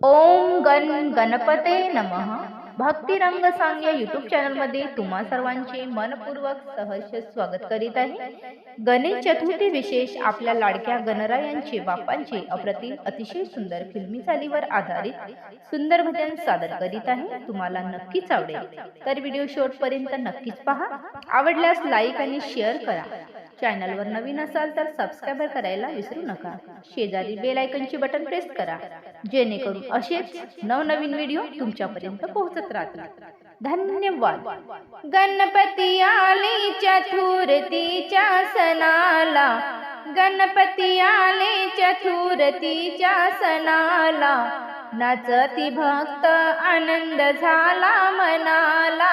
ओम गण गणपते नमः. भक्तिरंग सांग या युट्यूब चॅनलमध्ये तुम्हा सर्वांचे मनपूर्वक सहर्ष स्वागत करीत आहे. गणेश चतुर्थी विशेष आपल्या लाडक्या गणरायांचे बापांचे अप्रतिम अतिशय सुंदर फिल्मी चालीवर आधारित सुंदर भजन सादर करीत आहे. तुम्हाला नक्कीच आवडेल. तर व्हिडिओ शेवटपर्यंत नक्कीच पहा. आवडल्यास लाईक आणि शेअर करा. चॅनलवर नवीन असाल तर सबस्क्राईब करायला विसरू नका. शेजारी बेल आयकनचे बटन प्रेस करा. जेणेकरून असेच नवनवीन व्हिडिओ तुमच्यापर्यंत पोहोचत राहतील. धन्यवाद. गणपती आले चतुर्थीच्या सणाला. गणपती आले चतुर्थीच्या सणाला. नाचती भक्त आनंद झाला मनाला.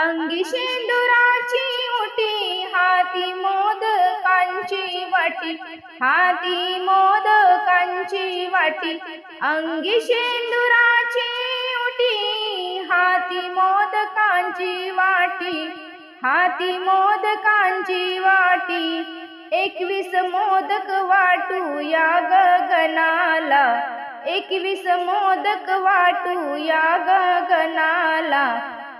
अंगी शेंदुराची उटी हाती मोदकांची वाटी हाती मोदकांची वाटी. अंगी शेंदुराची ओटी हाती मोदकांची वाटी हाती मोदकांची वाटी. एकवीस मोदक वाटू या गगनाला एकवीस मोदक वाटू या गगनाला.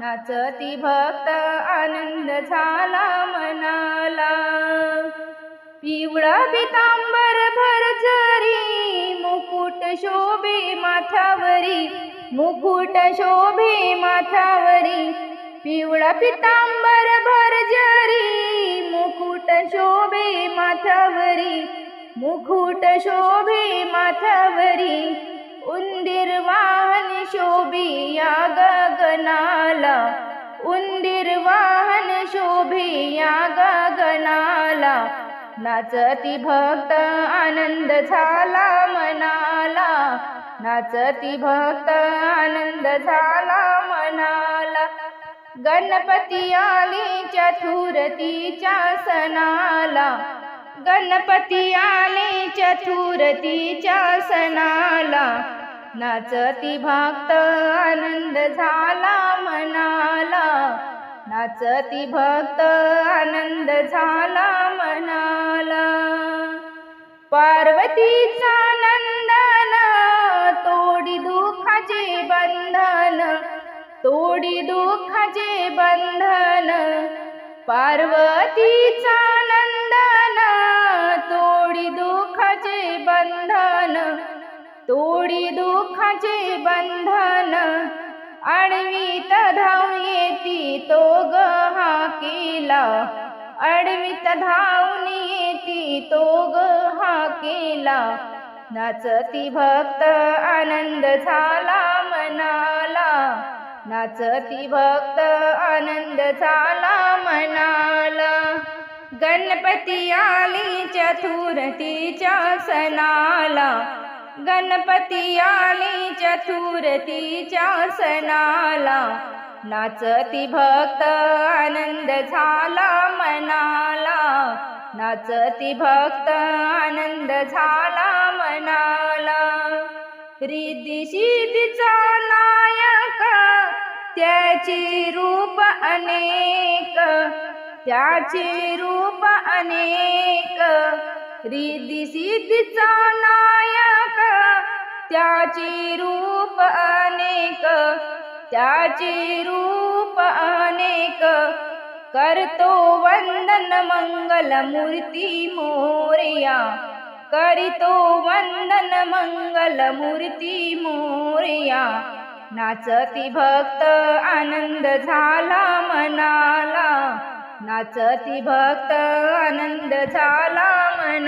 नाचती भक्त आनंद झाला मनाला. पिवळा पितांबर भरजरी मुकुट शोभे माथावरी मुकुट शोभे माथावरी पिवळा पितांबर भरजरी मुकुट शोभे माथावरी मुकुट शोभे माथावरी उंदीर वाहन शोभिया गगनाला. उंदीर वाहन शोभिया गगनाला. नाचती भक्त आनंद झाला मनाला. नाचती भक्त आनंद झाला मनाला. गणपती आली चतुर्थीच्या सणाला. गणपती आले चतुर्थीच्या सणाला. नाचती भक्त आनंद झाला मनाला. नाचती भक्त आनंद झाला मनाला. पार्वतीचा नंदन तोडी दुःखाचे बंधन तोडी दुःखाचे बंधन. पार्वतीचा तोडी दुःखाचे बंधन अडवीत धाव येती तो ग हा केला. अडवीत धावून येती तो ग हा केला. नाचती भक्त आनंद झाला मनाला. नाचती भक्त आनंद झाला मनाला. गणपती आली चतुर्थीच्या सणाला. गणपती आली चतुर्थीच्या सणाला नाचती भक्त आनंद झाला मनाला. नाचती भक्त आनंद झाला मनाला. रिद्धी सिद्धीचा नायक त्याची रूप अनेक त्याची रूप अनेक. रिद्धी सिद्धीचा नायक त्याचे रूप अनेक त्याचे रूप अनेक. करतो वंदन मंगल मूर्ती मोरया करितो वंदन मंगल मूर्ती मोरया. नाचती भक्त आनंद झाला मनाला नाचती भक्त आनंद झाला मना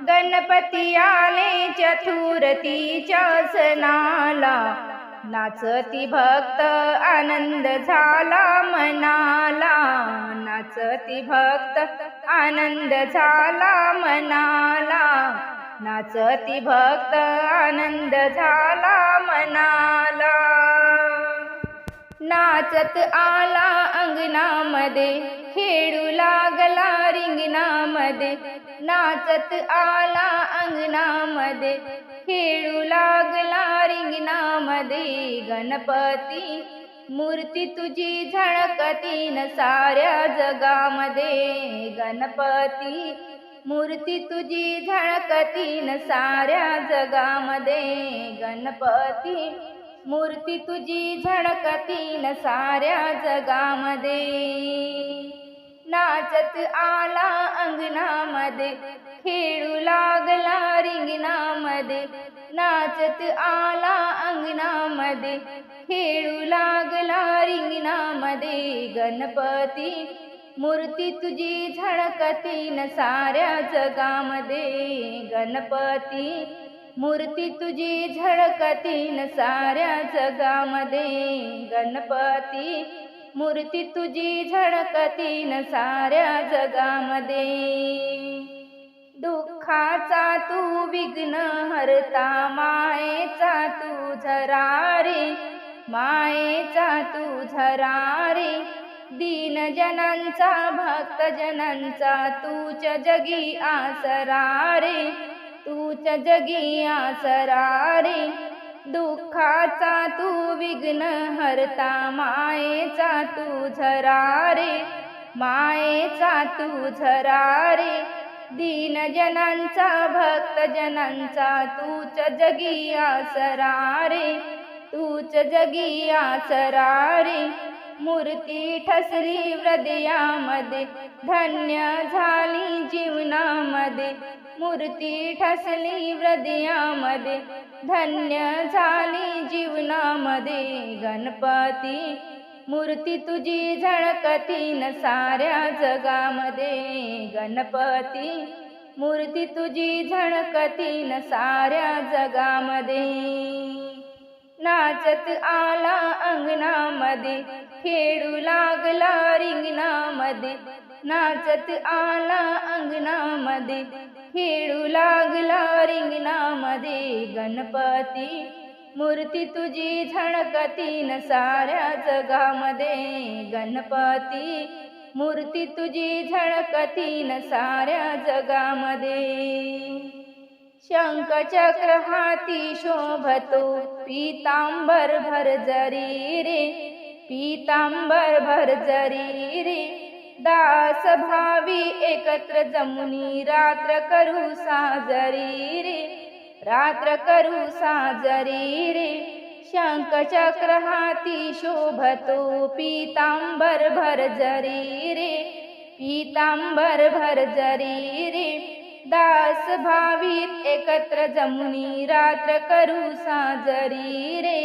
गणपती आले चतुर्थीच्या सणाला नाचती भक्त आनंद झाला मनाला. नाचती भक्त आनंद झाला मनाला. नाचती भक्त आनंद झाला मनाला. नाचत आला अंगणामध्ये खेळू लागला रिंगणामध्ये नाचत आला अंगणामध्ये. खेळू लागला रिंगणामध्ये. गणपती मूर्ती तुझी झळकती न साऱ्या जगामध्ये. गणपती मूर्ती तुझी झळकती न साऱ्या जगामध्ये. गणपती मूर्ती तुझी झळकती न साऱ्या जगामध्ये. नाचत आला अंगणामध्ये. खेळू लागला रिंगणामध्ये. नाचत आला अंगणामध्ये. खेळू लागला रिंगणामध्ये. गणपती मूर्ती तुझी झळकती न साऱ्या जगामध्ये. गणपती मूर्ती तुझी झळकती न साऱ्या जगामध्ये. गणपती मूर्ती तुझी झळकती न साऱ्या जगामध्ये. दुःखाचा तू विघ्न हरता मायेचा तू झरारे मायेचा तू झरारे दीनजनांचा भक्तजनांचा तूच जगी आसरा रे तूच जगी आसरा रे. दुःखाचा तू विघ्न हरता मायेचा तू झरा रे मायेचा तू झरा रे. दीनजनांचा भक्तजनांचा तूच जगी आसरा रे तूच जगी आसरा रे. मूर्ती ठसली हृदयामध्ये धन्य झाली जीवनामध्ये. मूर्ती ठसली हृदयामध्ये धन्य झाली जीवनामध्ये गणपती. मूर्ती तुझी झळकती न साऱ्या जगामध्ये. गणपती मूर्ती तुझी झळकती न साऱ्या जगामध्ये. नाचत आला अंगणामध्ये खेळू लागला रिंगणामध्ये. नाचत आला अंगणामध्ये खेळू लागला रिंगणामध्ये गणपती. मूर्ती तुझी झळकती न साऱ्या जगामध्ये गणपती मूर्ती तुझी झळकती न साऱ्या जगामध्ये शंखचक्र हाती शोभतो पीतांबर भरजरी रे. पीतांबर भरजरी रे. दास भावी एकत्र जमुनी रात्र करू साजरी रे रात्र करू साजरी रे. शंखचक्र हाती शोभतो पीतांबर भरजरी रे पीतांबर भरजरी रे. दास भावीत एकत्र जमुनी रात्र करू साजरी रे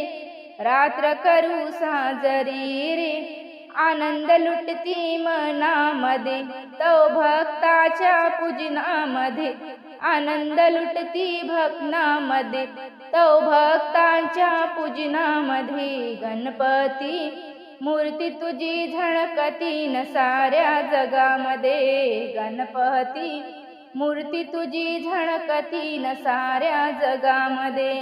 रात्र करू साजरी रे. आनंद लुटती मनामध्ये तो भक्ताच्या पूजनामध्ये. आनंद लुटती भक्नामध्ये तो भक्तांच्या पूजनामध्ये. गणपती मूर्ती तुझी झळकती न साऱ्या जगामध्ये. गणपती मूर्ती तुझी झळकती न साऱ्या जगामध्ये.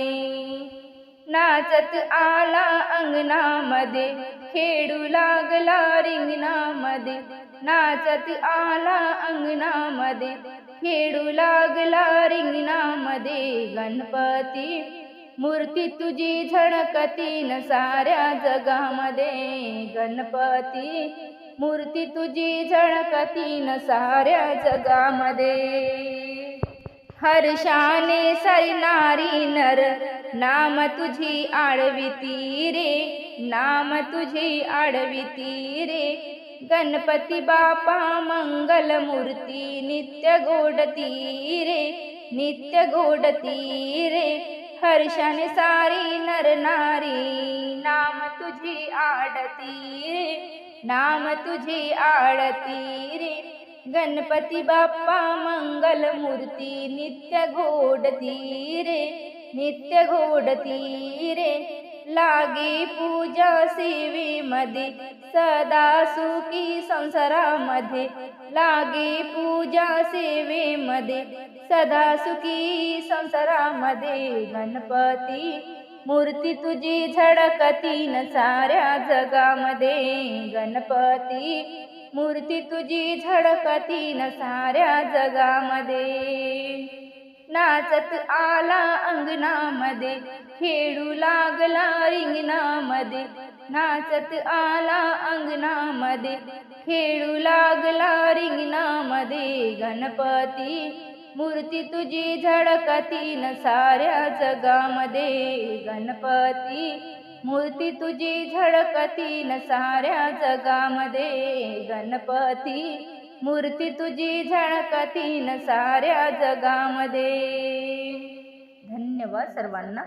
नाचत आला अंगणामध्ये खेळू लागला रिंगणामध्ये. नाचत आला अंगणामध्ये. खेळू लागला रिंगणामध्ये. गणपती मूर्ती तुझी झळकती न साऱ्या जगामध्ये. गणपती मूर्ती तुझी झळकतीन साऱ्या जगामध्ये. हर्षाने सरणारी नर नाम तुझी आडविती रे नाम तुझी आडविती रे. गणपती बापा मंगल मूर्ती नित्य गोडती रे नित्य गोडती रे. हर्षाने सारी नर नारी नाम तुझी आडती रे नाम तुझी आडती रे. गणपती बाप्पा मंगल मूर्ती नित्य घोडती रे नित्य घोडती रे लागे पूजा सेवेमध्ये सदा सुखी संसारामध्ये. लागे पूजा सेवेमध्ये सदा सुखी संसारामध्ये. गणपती मूर्ती तुझी झडकतीन साऱ्या जगामध्ये. गणपती मूर्ती तुझी झडकतीन साऱ्या जगामध्ये. नाचत आला अंगणामध्ये खेळू लागला रिंगणामध्ये. नाचत आला अंगणामध्ये खेळू लागला रिंगणामध्ये. गणपती मूर्ती तुझी झडकतीन साऱ्या जगामध्ये. गणपती मूर्ती तुझी झळकतीन साऱ्या जगामध्ये. गणपती मूर्ती तुझी झळकतीन साऱ्या जगामध्ये. धन्यवाद सर्वांना.